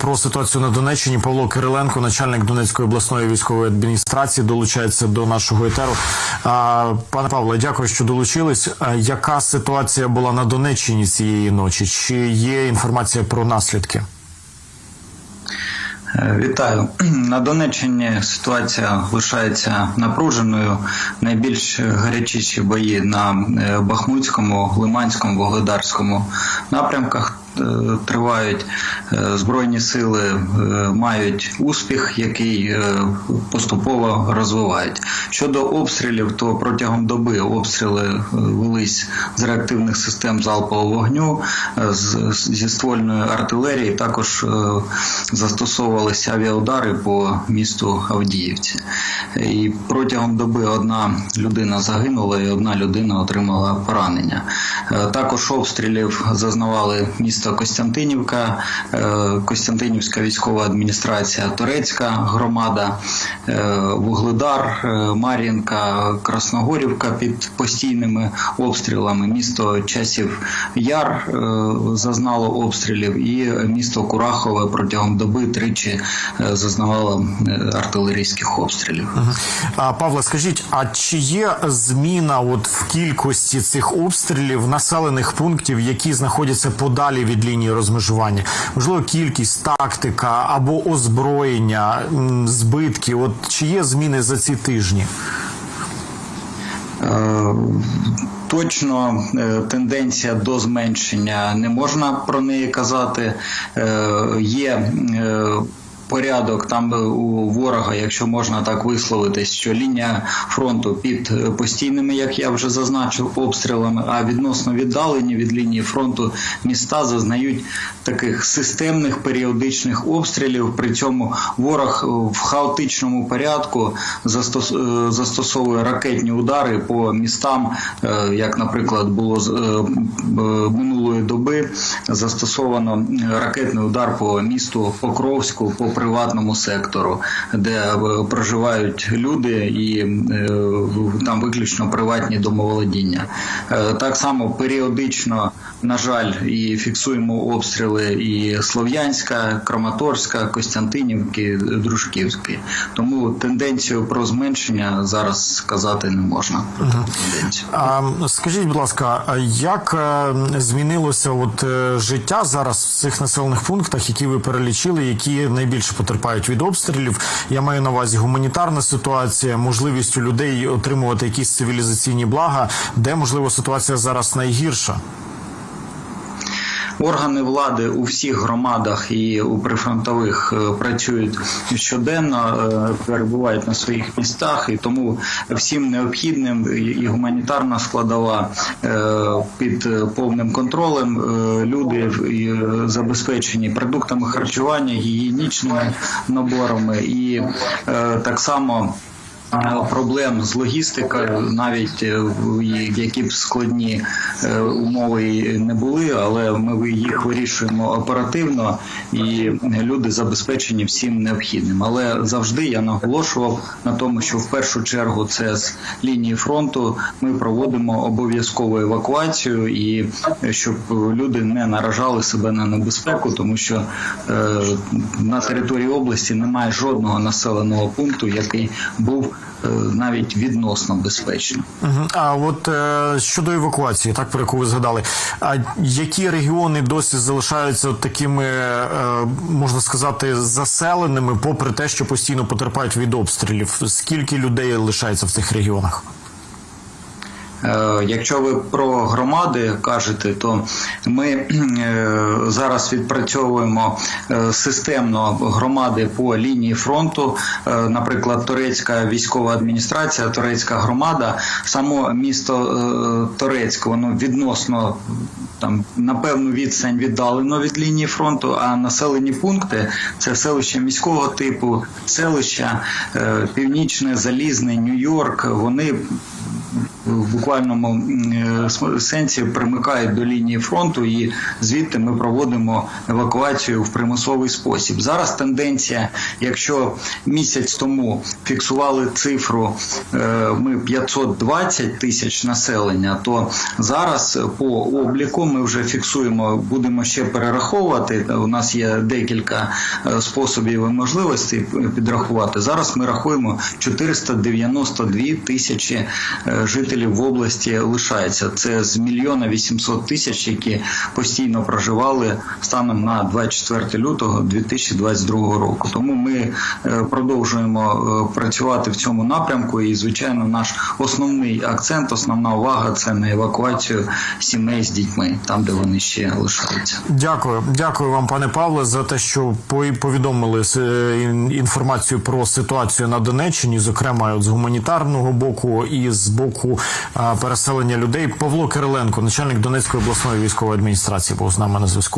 про ситуацію на Донеччині. Павло Кириленко, начальник Донецької обласної військової адміністрації, долучається до нашого етеру. Пане Павле, дякую, що долучились. Яка ситуація була на Донеччині цієї ночі? Чи є інформація про наслідки? Е, Вітаю на Донеччині. Ситуація лишається напруженою. Найбільш гарячіші бої на е, Бахмутському, Лиманському, Вогледарському напрямках. Е, Тривають Е, збройні сили е, мають успіх, який поступово розвивають. Щодо обстрілів, то протягом доби обстріли велись з реактивних систем залпового вогню, зі ствольної артилерії. Також застосовувалися авіаудари по місту Авдіївці. І протягом доби одна людина загинула і одна людина отримала поранення. Також обстрілів зазнавали місто Костянтинівка, е, Костянтинівська військова адміністрація, Турецька громада, е, Вугледар, е, Мар'їнка, Красногорівка під постійними обстрілами. Місто Часів Яр зазнало обстрілів, і місто Курахове протягом доби тричі зазнавало артилерійських обстрілів. А, Павле, скажіть, а чи є зміна от в кількості цих обстрілів населених пунктів, які знаходяться подалі від лінії розмежування? Можливо, кількість, тактика або озброєння, збитки? От чи є зміни за ці тижні? Е, Точно е, тенденція до зменшення не можна про неї казати. Е, Є порядок там у ворога, якщо можна так висловитись, що лінія фронту під е, постійними, як я вже зазначив, обстрілами, а відносно віддалені від лінії фронту міста зазнають таких системних періодичних обстрілів. При цьому ворог в хаотичному порядку е, застосовує ракетні удари по містам, е, як, наприклад, було е, е, минулої доби застосовано ракетний удар по місту Покровську, по приватному сектору, де е, проживають люди, і е, там виключно приватні домоволодіння. Е, Так само періодично, на жаль, і фіксуємо обстріли і Слов'янська, Краматорська, Костянтинівки, Дружківської. Тому тенденцію про зменшення зараз сказати не можна. Про тенденцію. А, скажіть, будь ласка, як е, змінилося от е, життя зараз в цих населених пунктах, які ви перелічили, які найбільше потерпають від обстрілів? Я маю на увазі гуманітарна ситуація, можливість у людей отримувати якісь цивілізаційні блага, де можливо ситуація зараз найгірша? Органи влади у всіх громадах і у прифронтових е, працюють щоденно, е, перебувають на своїх містах, і тому всім необхідним і- гуманітарна складова е, під повним контролем. Люди забезпечені продуктами харчування, гігієнічними наборами, і так само. Е, Проблем з логістикою, навіть е, в- які б складні е, умови не були, але ми їх вирішуємо оперативно, і люди забезпечені всім необхідним. Але завжди я наголошував на тому, що в першу чергу це з лінії фронту ми проводимо обов'язкову евакуацію, і щоб люди не наражали себе на небезпеку, тому що на території області немає жодного населеного пункту, який був навіть відносно безпечно. А от е, щодо евакуації, так про яку ви згадали, а які регіони досі залишаються такими, е, можна сказати, заселеними, попри те, що постійно потерпають від обстрілів? Скільки людей лишається в цих регіонах? Е, Якщо ви про громади кажете, то ми е, зараз відпрацьовуємо е, системно громади по лінії фронту. Наприклад, турецька військова адміністрація, турецька громада, само місто Торецьк, воно відносно там на певну відстань віддалено від лінії фронту, а населені пункти це селища міського типу, селища Північне, Залізне, Нью-Йорк. Вони в буквальному е, сенсі примикають до лінії фронту, і звідти ми проводимо евакуацію в примусовий спосіб. Зараз тенденція, якщо місяць тому фіксували цифру е, ми 520 тисяч населення, то зараз по обліку ми вже фіксуємо, будемо ще перераховувати. У нас є декілька е, способів і можливостей підрахувати. Зараз ми рахуємо 492 тисячі е, жителів в області лишається. Це з мільйона 800 тисяч, які постійно проживали станом на 24 лютого 2022 року. Тому ми е, продовжуємо е, працювати в цьому напрямку. І звичайно, наш основний акцент, основна увага це на евакуацію сімей з дітьми, там де вони ще лишаються. Дякую, дякую вам, пане Павле, за те, що повідомили е, інформацію про ситуацію на Донеччині, зокрема з гуманітарного боку і з боку переселення людей. Павло Кириленко, начальник Донецької обласної військової адміністрації, був з нами на зв'язку.